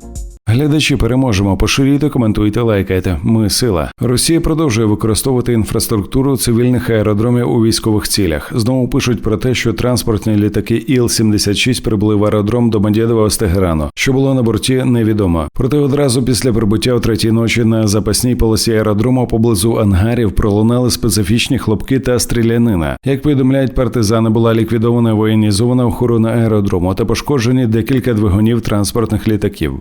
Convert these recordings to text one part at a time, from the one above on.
Música Глядачі переможемо. Поширюйте, коментуйте, лайкайте. Ми сила. Росія продовжує використовувати інфраструктуру цивільних аеродромів у військових цілях. Знову пишуть про те, що транспортні літаки Іл-76 прибули в аеродром Домодєдова з Тегерану. Що було на борті, невідомо. Проте одразу після прибуття о третій ночі на запасній полосі аеродрому поблизу ангарів пролунали специфічні хлопки та стрілянина. Як повідомляють партизани, була ліквідована воєнізована охорона аеродрому та пошкоджені декілька двигунів транспортних літаків.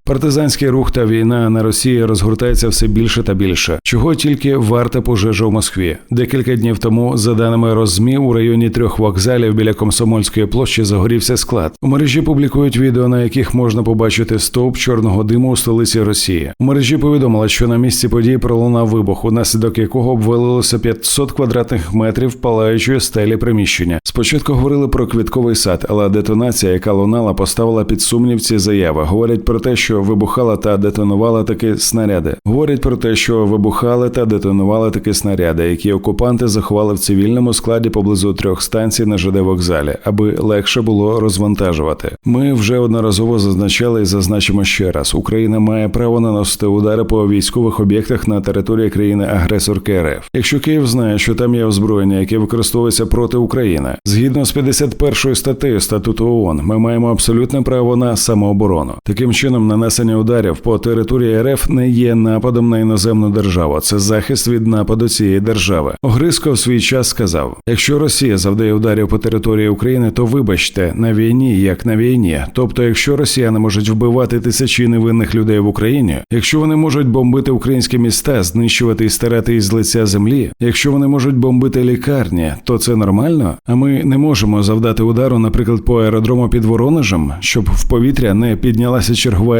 Партизанський рух та війна на Росії розгортається все більше та більше. Чого тільки варта пожежа у Москві. Декілька днів тому, за даними Розмі, у районі трьох вокзалів біля Комсомольської площі загорівся склад. У мережі публікують відео, на яких можна побачити стовп чорного диму у столиці Росії. У мережі повідомили, що на місці події пролунав вибух, унаслідок якого обвалилося 500 квадратних метрів палаючої стелі приміщення. Спочатку говорили про квітковий сад, але детонація, яка лунала, поставила під сумнів ці заяви. Говорять про те, що вибухала та детонувала таки снаряди. Говорять про те, що вибухали та детонували таки снаряди, які окупанти заховали в цивільному складі поблизу трьох станцій на ЖД вокзалі, аби легше було розвантажувати. Ми вже одноразово зазначали і зазначимо ще раз: Україна має право наносити удари по військових об'єктах на території країни-агресорки РФ. Якщо Київ знає, що там є озброєння, яке використовується проти України, згідно з 51 статтею статуту ООН, ми маємо абсолютне право на самооборону. Таким чином, нанесення ударів по території РФ не є нападом на іноземну державу, це захист від нападу цієї держави. Огризко в свій час сказав: якщо Росія завдає ударів по території України, то вибачте на війні, як на війні. Тобто, якщо росіяни можуть вбивати тисячі невинних людей в Україні, якщо вони можуть бомбити українські міста, знищувати і старати із лиця землі, якщо вони можуть бомбити лікарні, то це нормально. А ми не можемо завдати удару, наприклад, по аеродрому під Воронежем, щоб в повітря не піднялася чергова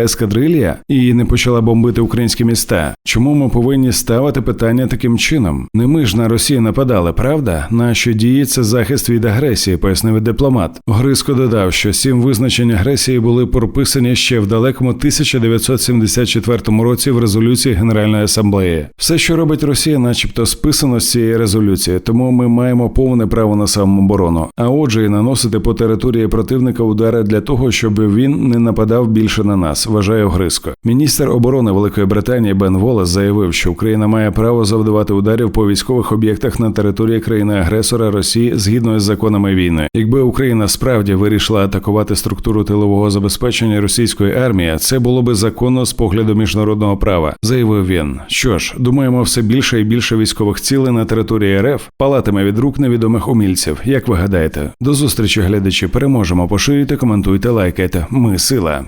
і не почала бомбити українські міста. Чому ми повинні ставити питання таким чином? Не ми ж на Росію нападали, правда? Наші дії це захист від агресії, пояснив дипломат. Гриско додав, що сім визначень агресії були прописані ще в далекому 1974 році в резолюції Генеральної асамблеї. Все, що робить Росія, начебто списано з цієї резолюції, тому ми маємо повне право на самооборону. А отже, і наносити по території противника удари для того, щоб він не нападав більше на нас. Вважає Гриско. Міністр оборони Великої Британії Бен Волес заявив, що Україна має право завдавати ударів по військових об'єктах на території країни-агресора Росії згідно з законами війни. Якби Україна справді вирішила атакувати структуру тилового забезпечення російської армії, це було би законно з погляду міжнародного права, заявив він. Що ж, думаємо, все більше і більше військових цілей на території РФ палатиме від рук невідомих умільців. Як ви гадаєте? До зустрічі, глядачі, переможемо. Поширюйте, коментуйте, лайкайте. Ми сила.